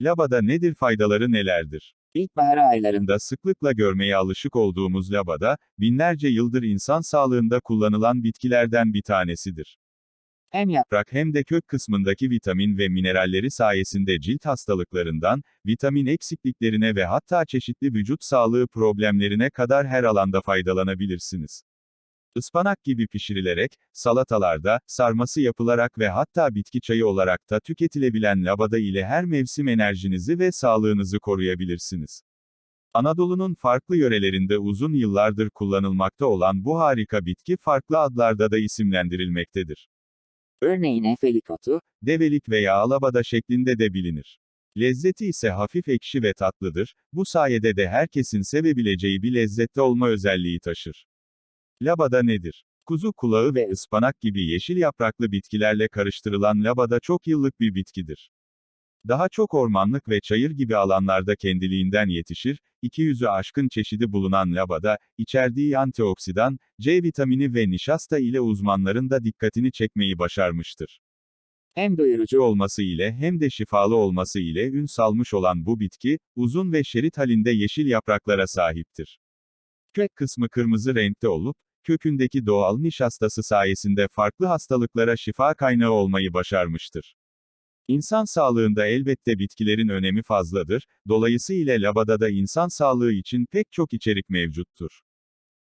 Labada nedir faydaları nelerdir? İlkbahar aylarında Da sıklıkla görmeye alışık olduğumuz labada, binlerce yıldır insan sağlığında kullanılan bitkilerden bir tanesidir. hem yap Yaprak hem de kök kısmındaki vitamin ve mineralleri sayesinde cilt hastalıklarından, vitamin eksikliklerine ve hatta çeşitli vücut sağlığı problemlerine kadar her alanda faydalanabilirsiniz. Ispanak gibi pişirilerek, salatalarda, sarması yapılarak ve hatta bitki çayı olarak da tüketilebilen labada ile her mevsim enerjinizi ve sağlığınızı koruyabilirsiniz. Anadolu'nun farklı yörelerinde uzun yıllardır kullanılmakta olan bu harika bitki farklı adlarda da isimlendirilmektedir. örneğin efelik otu, Develik veya alabada şeklinde de bilinir. Lezzeti ise hafif ekşi ve tatlıdır, bu sayede de herkesin sevebileceği bir lezzette olma özelliği taşır. Labada nedir? Kuzu kulağı ve ıspanak gibi yeşil yapraklı bitkilerle karıştırılan labada çok yıllık bir bitkidir. Daha çok ormanlık ve çayır gibi alanlarda kendiliğinden yetişir, 200'ü aşkın çeşidi bulunan labada, içerdiği antioksidan, C vitamini ve nişasta ile uzmanların da dikkatini çekmeyi başarmıştır hem doyurucu olması ile hem de şifalı olması ile ün salmış olan bu bitki, uzun ve şerit halinde yeşil yapraklara sahiptir. Kök kısmı kırmızı renkte olup, kökündeki doğal nişastası sayesinde farklı hastalıklara şifa kaynağı olmayı başarmıştır. İnsan sağlığında elbette bitkilerin önemi fazladır, dolayısıyla labada da insan sağlığı için pek çok içerik mevcuttur.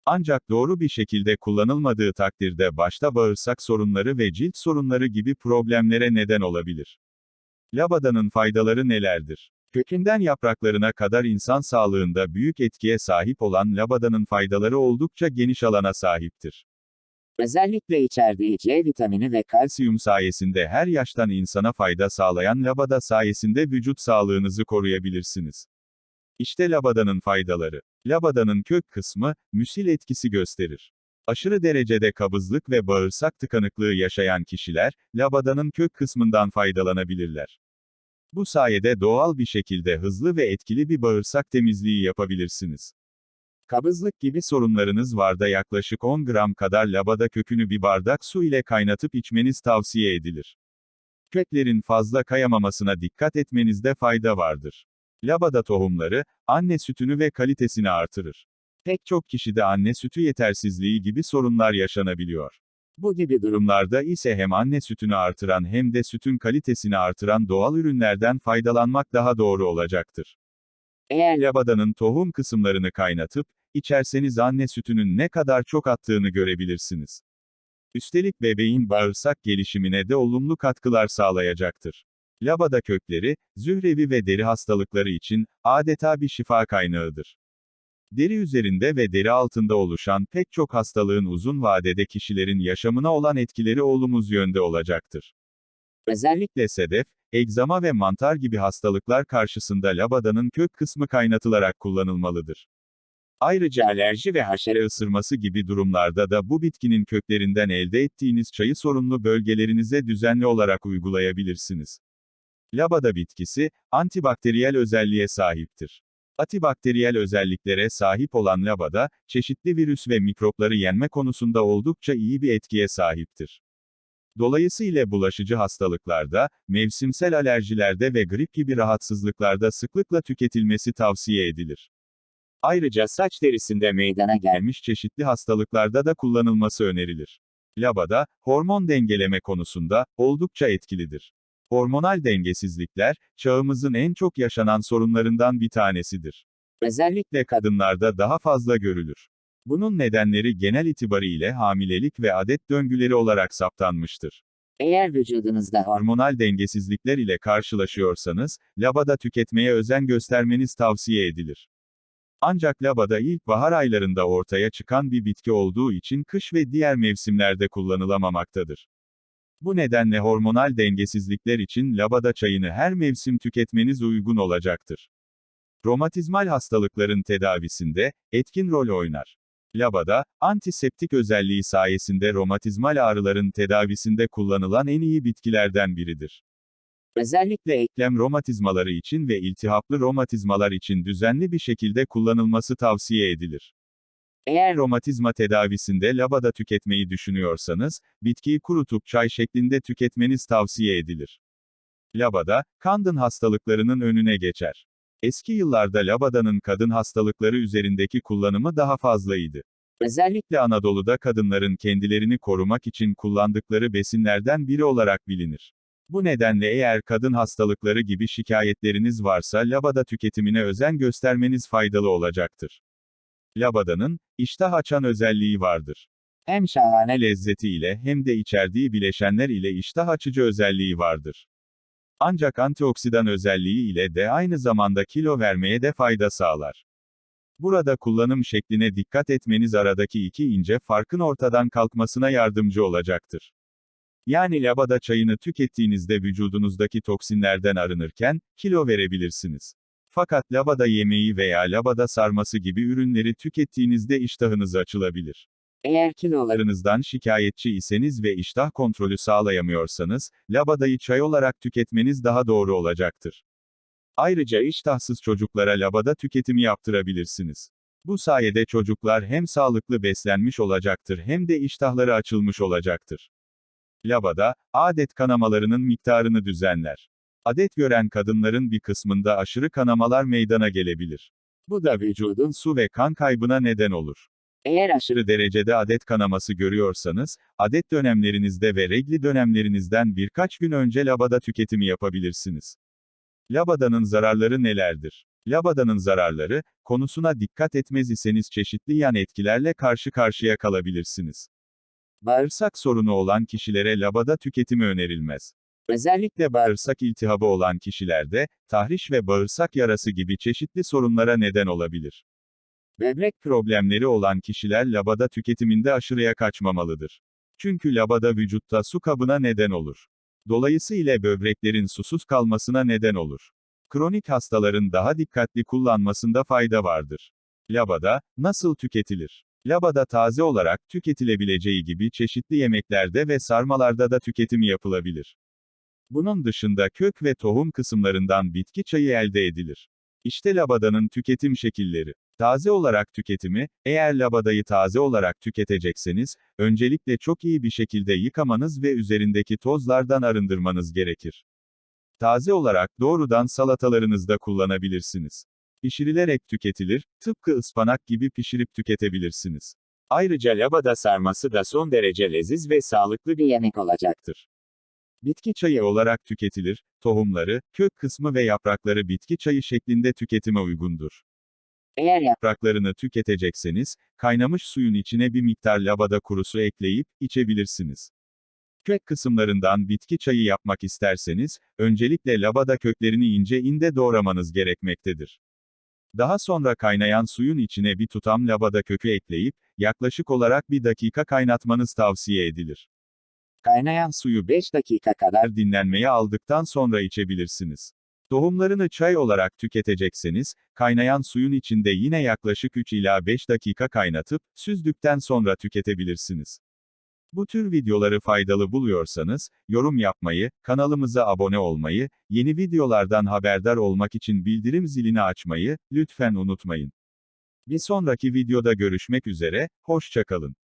Ancak doğru bir şekilde kullanılmadığı takdirde başta bağırsak sorunları ve cilt sorunları gibi problemlere neden olabilir. Labadanın faydaları nelerdir? Kökünden yapraklarına kadar insan sağlığında büyük etkiye sahip olan labadanın faydaları oldukça geniş alana sahiptir. özellikle içerdiği C vitamini ve kalsiyum sayesinde her yaştan insana fayda sağlayan labada sayesinde vücut sağlığınızı koruyabilirsiniz. İşte labadanın faydaları. Labadanın kök kısmı, müsil etkisi gösterir. Aşırı derecede kabızlık ve bağırsak tıkanıklığı yaşayan kişiler, labadanın kök kısmından faydalanabilirler. Bu sayede doğal bir şekilde hızlı ve etkili bir bağırsak temizliği yapabilirsiniz. Kabızlık gibi sorunlarınız var da yaklaşık 10 gram kadar labada kökünü bir bardak su ile kaynatıp içmeniz tavsiye edilir. Köklerin fazla kayamamasına dikkat etmenizde fayda vardır. Labada tohumları, anne sütünü ve kalitesini artırır. Pek çok kişide anne sütü yetersizliği gibi sorunlar yaşanabiliyor. Bu gibi durum Durumlarda ise hem anne sütünü artıran hem de sütün kalitesini artıran doğal ürünlerden faydalanmak daha doğru olacaktır. eğer Labadanın tohum kısımlarını kaynatıp, içerseniz anne sütünün ne kadar çok attığını görebilirsiniz. Üstelik bebeğin bağırsak gelişimine de olumlu katkılar sağlayacaktır. Labada kökleri, zührevi ve deri hastalıkları için, adeta bir şifa kaynağıdır. Deri üzerinde ve deri altında oluşan pek çok hastalığın uzun vadede kişilerin yaşamına olan etkileri olumsuz yönde olacaktır. Özellikle sedef, egzama ve mantar gibi hastalıklar karşısında labadanın kök kısmı kaynatılarak kullanılmalıdır. Ayrıca alerji ve haşere ısırması gibi durumlarda da bu bitkinin köklerinden elde ettiğiniz çayı sorunlu bölgelerinize düzenli olarak uygulayabilirsiniz. Labada bitkisi, antibakteriyel özelliğe sahiptir. Antibakteriyel özelliklere sahip olan labada, çeşitli virüs ve mikropları yenme konusunda oldukça iyi bir etkiye sahiptir. Dolayısıyla bulaşıcı hastalıklarda, mevsimsel alerjilerde ve grip gibi rahatsızlıklarda sıklıkla tüketilmesi tavsiye edilir. Ayrıca saç derisinde meydana gelmiş çeşitli hastalıklarda da kullanılması önerilir. Labada, hormon dengeleme konusunda, oldukça etkilidir. Hormonal dengesizlikler, çağımızın en çok yaşanan sorunlarından bir tanesidir. özellikle Kadınlarda daha fazla görülür. Bunun nedenleri genel itibariyle hamilelik ve adet döngüleri olarak saptanmıştır. eğer vücudunuzda hormon Hormonal dengesizlikler ile karşılaşıyorsanız, labada tüketmeye özen göstermeniz tavsiye edilir. Ancak labada ilkbahar aylarında ortaya çıkan bir bitki olduğu için kış ve diğer mevsimlerde kullanılamamaktadır. Bu nedenle hormonal dengesizlikler için labada çayını her mevsim tüketmeniz uygun olacaktır. Romatizmal hastalıkların tedavisinde etkin rol oynar. Labada, antiseptik özelliği sayesinde romatizmal ağrıların tedavisinde kullanılan en iyi bitkilerden biridir. özellikle Eklem romatizmaları için ve iltihaplı romatizmalar için düzenli bir şekilde kullanılması tavsiye edilir. Eğer Romatizma tedavisinde labada tüketmeyi düşünüyorsanız, bitkiyi kurutup çay şeklinde tüketmeniz tavsiye edilir. Labada, kandın hastalıklarının önüne geçer. Eski yıllarda labadanın kadın hastalıkları üzerindeki kullanımı daha fazlaydı. Özellikle Anadolu'da kadınların kendilerini korumak için kullandıkları besinlerden biri olarak bilinir. Bu nedenle eğer kadın hastalıkları gibi şikayetleriniz varsa labada tüketimine özen göstermeniz faydalı olacaktır. Labadanın, iştah açan özelliği vardır. Hem şahane lezzeti ile hem de içerdiği bileşenler ile iştah açıcı özelliği vardır. Ancak antioksidan özelliği ile de aynı zamanda kilo vermeye de fayda sağlar. Burada kullanım şekline dikkat etmeniz aradaki iki ince farkın ortadan kalkmasına yardımcı olacaktır. Yani labada çayını tükettiğinizde vücudunuzdaki toksinlerden arınırken, kilo verebilirsiniz. Fakat labada yemeği veya labada sarması gibi ürünleri tükettiğinizde iştahınız açılabilir. Eğer kiloları Kilolarınızdan şikayetçi iseniz ve iştah kontrolü sağlayamıyorsanız, labadayı çay olarak tüketmeniz daha doğru olacaktır. Ayrıca iştahsız çocuklara labada tüketimi yaptırabilirsiniz. Bu sayede çocuklar hem sağlıklı beslenmiş olacaktır hem de iştahları açılmış olacaktır. Labada, adet kanamalarının miktarını düzenler. Adet gören kadınların bir kısmında aşırı kanamalar meydana gelebilir. Bu da vücudun su ve kan kaybına neden olur. eğer aşırı derecede adet kanaması görüyorsanız, adet dönemlerinizde ve regli dönemlerinizden birkaç gün önce labada tüketimi yapabilirsiniz. Labadanın zararları nelerdir? Labadanın zararları, konusuna dikkat etmez iseniz çeşitli yan etkilerle karşı karşıya kalabilirsiniz. Bağırsak sorunu olan kişilere labada tüketimi önerilmez. Özellikle bağırsak iltihabı olan kişilerde, tahriş ve bağırsak yarası gibi çeşitli sorunlara neden olabilir. Böbrek problemleri olan kişiler labada tüketiminde aşırıya kaçmamalıdır. Çünkü labada vücutta su kabına neden olur. Dolayısıyla böbreklerin susuz kalmasına neden olur. Kronik hastaların daha dikkatli kullanmasında fayda vardır. Labada, nasıl tüketilir? Labada taze olarak tüketilebileceği gibi çeşitli yemeklerde ve sarmalarda da tüketimi yapılabilir. Bunun dışında kök ve tohum kısımlarından bitki çayı elde edilir. İşte labadanın tüketim şekilleri. Taze olarak tüketimi, eğer labadayı taze olarak tüketecekseniz, öncelikle çok iyi bir şekilde yıkamanız ve üzerindeki tozlardan arındırmanız gerekir. Taze olarak doğrudan salatalarınızda kullanabilirsiniz. Pişirilerek tüketilir, tıpkı ıspanak gibi pişirip tüketebilirsiniz. Ayrıca labada sarması da son derece leziz ve sağlıklı bir yemek olacaktır. Bitki çayı olarak tüketilir, tohumları, kök kısmı ve yaprakları bitki çayı şeklinde tüketime uygundur. Eğer Yapraklarını tüketecekseniz, kaynamış suyun içine bir miktar labada kurusu ekleyip, içebilirsiniz. Kök kısımlarından bitki çayı yapmak isterseniz, öncelikle labada köklerini ince ince doğramanız gerekmektedir. Daha sonra kaynayan suyun içine bir tutam labada kökü ekleyip, yaklaşık olarak bir dakika kaynatmanız tavsiye edilir. Kaynayan Suyu 5 dakika kadar dinlenmeye aldıktan sonra içebilirsiniz. Tohumlarını çay olarak tüketecekseniz, kaynayan suyun içinde yine yaklaşık 3 ila 5 dakika kaynatıp, süzdükten sonra tüketebilirsiniz. Bu tür videoları faydalı buluyorsanız, yorum yapmayı, kanalımıza abone olmayı, yeni videolardan haberdar olmak için bildirim zilini açmayı, lütfen unutmayın. Bir sonraki videoda görüşmek üzere, hoşçakalın.